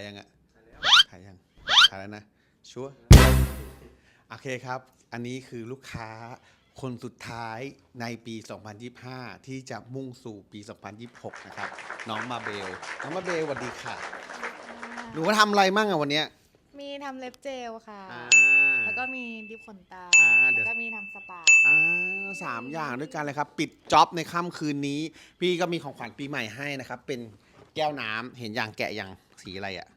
ายยังอะถ่ายยังถ่ายแล้วนะชัวร์โอเคครับ อันนี้คือลูกค้าคนสุดท้ายในปี 2025 ที่จะมุ่งสู่ปี 2026 นะครับ น้องมาเบล น้องมาเบลสวัสดีค่ะ หนูว่าทำอะไรมั่งอะวันเนี้ย มีทำเล็บเจลค่ะ อ่า แล้วก็มีดิฟขนตา อ่าเดี๋ยวแล้วก็มีทำสปา อ่าสามอย่างด้วยกันเลยครับ ปิดจ็อบในค่ำคืนนี้ พี่ก็มีของขวัญปีใหม่ให้นะครับ เป็น แก้วน้ำเห็นอย่างแกะอย่างสีอะไรอะ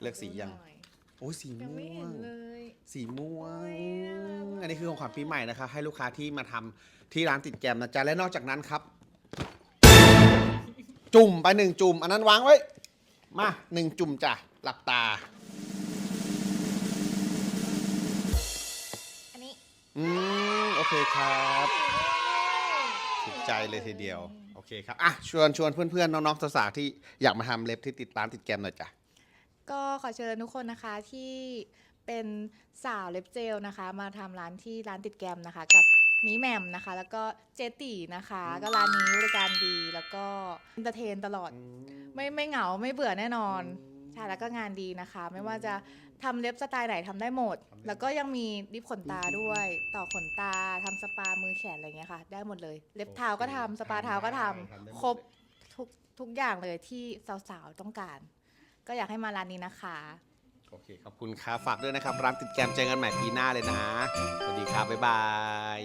เลือกสียังดูหน่อโอ้ยสียังม่ไม่เห็วนง เลย สีม่วง โอ้ยน่ารักมาก อันนี้คือของขวัญปีใหม่นะครับให้ลูกค้าที่มาทำที่ร้านติดแกรมนะจ๊ะ และนอกจากนั้นครับ จุ่มไปหนึ่งจุ่ม อันนั้นวางไว้ มาหนึ่งจุ่มจ้ะ หลับตา อันนี้อืม โอเคครับ ถูกใจเลยทีเดียว โอเคครับ อะ ชวนชวนเพื่อนๆ น้องๆ สาวๆ ที่อยากมาทำเล็บที่ติดร้านติดแกรมหน่อยจ้ะ ก็ขอเชิญทุกคนนะคะที่เป็นสาวเล็บเจลนะคะ มาทำร้านที่ร้านติดแกรมนะคะ กับมีแหม่มนะคะ แล้วก็เจตีนะคะ ก็ร้านนี้บริการดีแล้วก็เอนเตอร์เทนตลอด ไม่ไม่เหงาไม่เบื่อแน่นอน ใช่แล้วก็งานดีนะคะ ไม่ว่าจะ ทำเล็บสไตล์ไหนทำได้หมด ทำได้หมดแล้วก็ยังมีดิฟขนตาด้วย ต่อขนตาทำสปามือแขนอะไรเงี้ยค่ะ ได้หมดเลย เล็บเท้าก็ทำสปาเท้าก็ทำทำได้หมดเลยครบทุกทุกอย่างเลยที่สาวๆต้องการ ก็อยากให้มาร้านนี้นะคะ โอเคขอบคุณครับฝากด้วยนะครับร้านติดแกรมเจอกันใหม่ปีหน้าเลยนะสวัสดีครับบ๊ายบาย